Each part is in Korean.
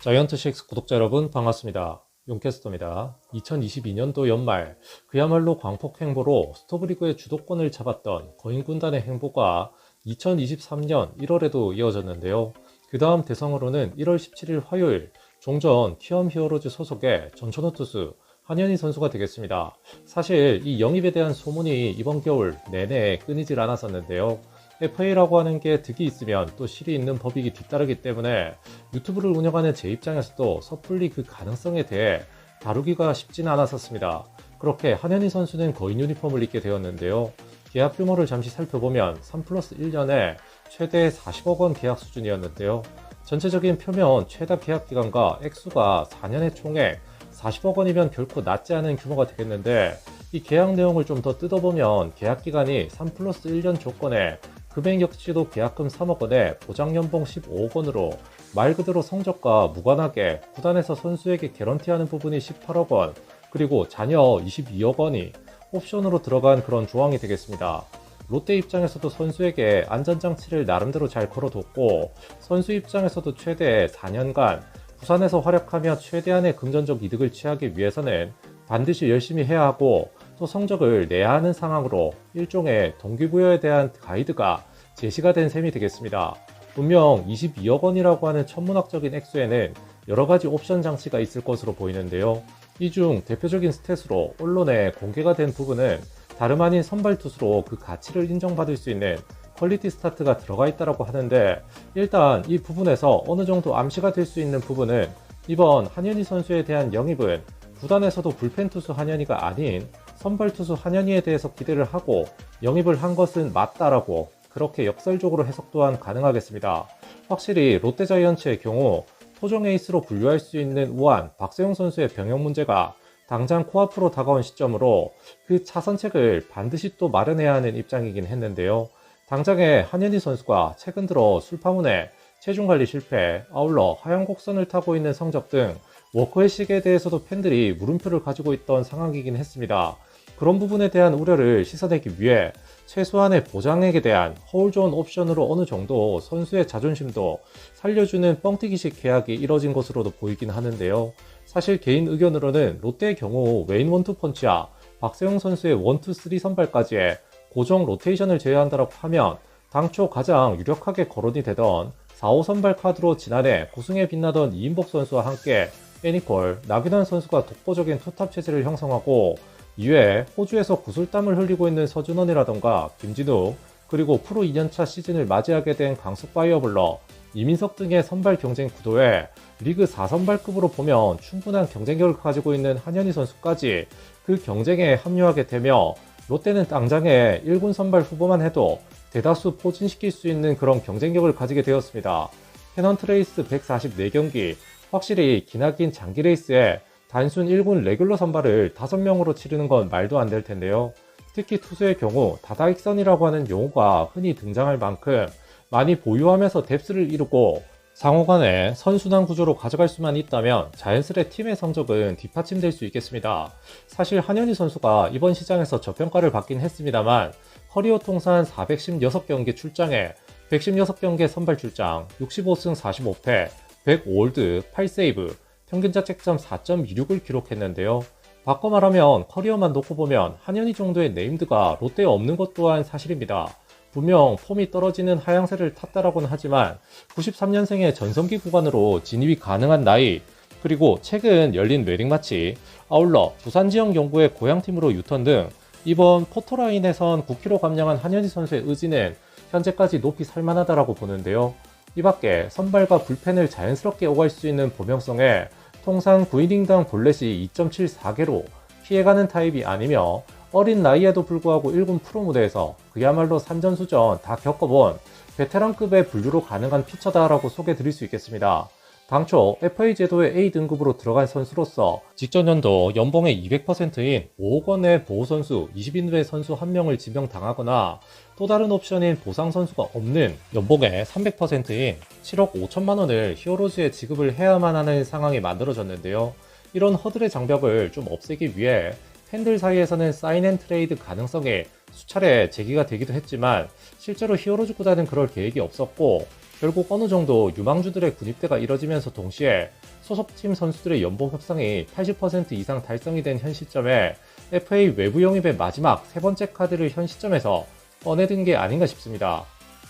자이언트식스 구독자 여러분 반갑습니다. 용캐스터입니다. 2022년도 연말 그야말로 광폭 행보로 스토브리그의 주도권을 잡았던 거인 군단의 행보가 2023년 1월에도 이어졌는데요. 그 다음 대상으로는 1월 17일 화요일 종전 키엄 히어로즈 소속의 전천후 투수 한현희 선수가 되겠습니다. 사실 이 영입에 대한 소문이 이번 겨울 내내 끊이질 않았었는데요. FA라고 하는 게 득이 있으면 또 실이 있는 법이기 뒤따르기 때문에 유튜브를 운영하는 제 입장에서도 섣불리 그 가능성에 대해 다루기가 쉽지는 않았었습니다. 그렇게 한현희 선수는 거인 유니폼을 입게 되었는데요. 계약 규모를 잠시 살펴보면 3 플러스 1년에 최대 40억 원 계약 수준이었는데요. 전체적인 표면 최다 계약 기간과 액수가 4년의 총액 40억 원이면 결코 낮지 않은 규모가 되겠는데 이 계약 내용을 좀 더 뜯어보면 계약 기간이 3 플러스 1년 조건에 금액 역시도 계약금 3억 원에 보장연봉 15억 원으로 말 그대로 성적과 무관하게 구단에서 선수에게 개런티하는 부분이 18억 원 그리고 자녀 22억 원이 옵션으로 들어간 그런 조항이 되겠습니다. 롯데 입장에서도 선수에게 안전장치를 나름대로 잘 걸어뒀고 선수 입장에서도 최대 4년간 부산에서 활약하며 최대한의 금전적 이득을 취하기 위해서는 반드시 열심히 해야 하고 또 성적을 내야 하는 상황으로 일종의 동기부여에 대한 가이드가 제시가 된 셈이 되겠습니다. 분명 22억 원이라고 하는 천문학적인 액수에는 여러 가지 옵션 장치가 있을 것으로 보이는데요. 이 중 대표적인 스탯으로 언론에 공개가 된 부분은 다름 아닌 선발 투수로 그 가치를 인정받을 수 있는 퀄리티 스타트가 들어가 있다고 하는데 일단 이 부분에서 어느 정도 암시가 될 수 있는 부분은 이번 한현희 선수에 대한 영입은 구단에서도 불펜 투수 한현희가 아닌 선발 투수 한현희에 대해서 기대를 하고 영입을 한 것은 맞다라고 그렇게 역설적으로 해석 또한 가능하겠습니다. 확실히 롯데자이언츠의 경우 토종 에이스로 분류할 수 있는 우한 박세용 선수의 병역 문제가 당장 코앞으로 다가온 시점으로 그 차선책을 반드시 또 마련해야 하는 입장이긴 했는데요. 당장에 한현희 선수가 최근 들어 술 파문에 체중 관리 실패, 아울러 하향 곡선을 타고 있는 성적 등 워커의식에 대해서도 팬들이 물음표를 가지고 있던 상황이긴 했습니다. 그런 부분에 대한 우려를 씻어내기 위해 최소한의 보장액에 대한 허울 좋은 옵션으로 어느 정도 선수의 자존심도 살려주는 뻥튀기식 계약이 이뤄진 것으로도 보이긴 하는데요. 사실 개인 의견으로는 롯데의 경우 웨인 원투펀치와 박세용 선수의 원투 쓰리 선발까지의 고정 로테이션을 제외한다고 하면 당초 가장 유력하게 거론이 되던 4호 선발 카드로 지난해 고승에 빛나던 이인복 선수와 함께 애니콜, 나균환 선수가 독보적인 투탑 체제를 형성하고 이외에 호주에서 구슬땀을 흘리고 있는 서준원이라던가 김진우 그리고 프로 2년차 시즌을 맞이하게 된 강석 바이어블러 이민석 등의 선발 경쟁 구도에 리그 4선발급으로 보면 충분한 경쟁력을 가지고 있는 한현희 선수까지 그 경쟁에 합류하게 되며 롯데는 당장에 1군 선발 후보만 해도 대다수 포진시킬 수 있는 그런 경쟁력을 가지게 되었습니다. 캐넌 트레이스 144경기 확실히 기나긴 장기 레이스에 단순 1군 레귤러 선발을 5명으로 치르는 건 말도 안 될 텐데요. 특히 투수의 경우 다다익선이라고 하는 용어가 흔히 등장할 만큼 많이 보유하면서 뎁스를 이루고 상호간에 선순환 구조로 가져갈 수만 있다면 자연스레 팀의 성적은 뒷받침될 수 있겠습니다. 사실 한현희 선수가 이번 시장에서 저평가를 받긴 했습니다만 커리어 통산 416경기 출장에 116경기 선발 출장, 65승 45패, 105홀드, 8세이브, 평균 자책점 4.26을 기록했는데요. 바꿔 말하면 커리어만 놓고 보면 한현희 정도의 네임드가 롯데에 없는 것 또한 사실입니다. 분명 폼이 떨어지는 하향세를 탔다라고는 하지만 93년생의 전성기 구간으로 진입이 가능한 나이 그리고 최근 열린 웨딩 마치 아울러 부산 지역 연구의 고향팀으로 유턴 등 이번 포토라인에선 9kg 감량한 한현희 선수의 의지는 현재까지 높이 살만하다라고 보는데요. 이 밖에 선발과 불펜을 자연스럽게 오갈 수 있는 보명성에 통상 9이닝당 볼넷이 2.74개로 피해가는 타입이 아니며 어린 나이에도 불구하고 1군 프로 무대에서 그야말로 산전수전 다 겪어본 베테랑급의 분류로 가능한 피처다라고 소개 드릴 수 있겠습니다. 당초 FA 제도의 A 등급으로 들어간 선수로서 직전 연도 연봉의 200%인 5억 원의 보호 선수 20인의 선수 한 명을 지명당하거나 또 다른 옵션인 보상 선수가 없는 연봉의 300%인 7억 5천만 원을 히어로즈에 지급을 해야만 하는 상황이 만들어졌는데요. 이런 허들의 장벽을 좀 없애기 위해 팬들 사이에서는 사인앤 트레이드 가능성이 수차례 제기가 되기도 했지만 실제로 히어로즈 구단은 그럴 계획이 없었고 결국 어느 정도 유망주들의 군입대가 이뤄지면서 동시에 소속팀 선수들의 연봉 협상이 80% 이상 달성이 된 현 시점에 FA 외부 영입의 마지막 세 번째 카드를 현 시점에서 꺼내든 게 아닌가 싶습니다.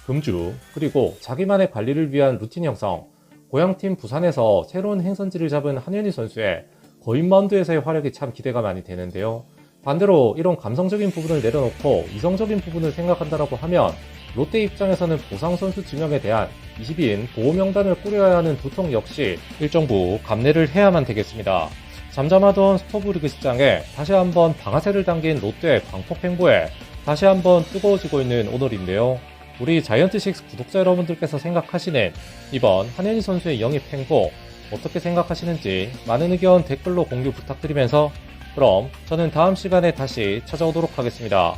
금주, 그리고 자기만의 관리를 위한 루틴 형성, 고향팀 부산에서 새로운 행선지를 잡은 한현희 선수의 거인 마운드에서의 활약이 참 기대가 많이 되는데요. 반대로 이런 감성적인 부분을 내려놓고 이성적인 부분을 생각한다라고 하면 롯데 입장에서는 보상 선수 지명에 대한 20인 보호 명단을 꾸려야 하는 두통 역시 일정부 감내를 해야만 되겠습니다. 잠잠하던 스토브리그 시장에 다시 한번 방아쇠를 당긴 롯데의 광폭 행보에 다시 한번 뜨거워지고 있는 오늘인데요. 우리 자이언트식스 구독자 여러분들께서 생각하시는 이번 한현희 선수의 영입 행보 어떻게 생각하시는지 많은 의견 댓글로 공유 부탁드리면서 그럼 저는 다음 시간에 다시 찾아오도록 하겠습니다.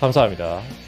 감사합니다.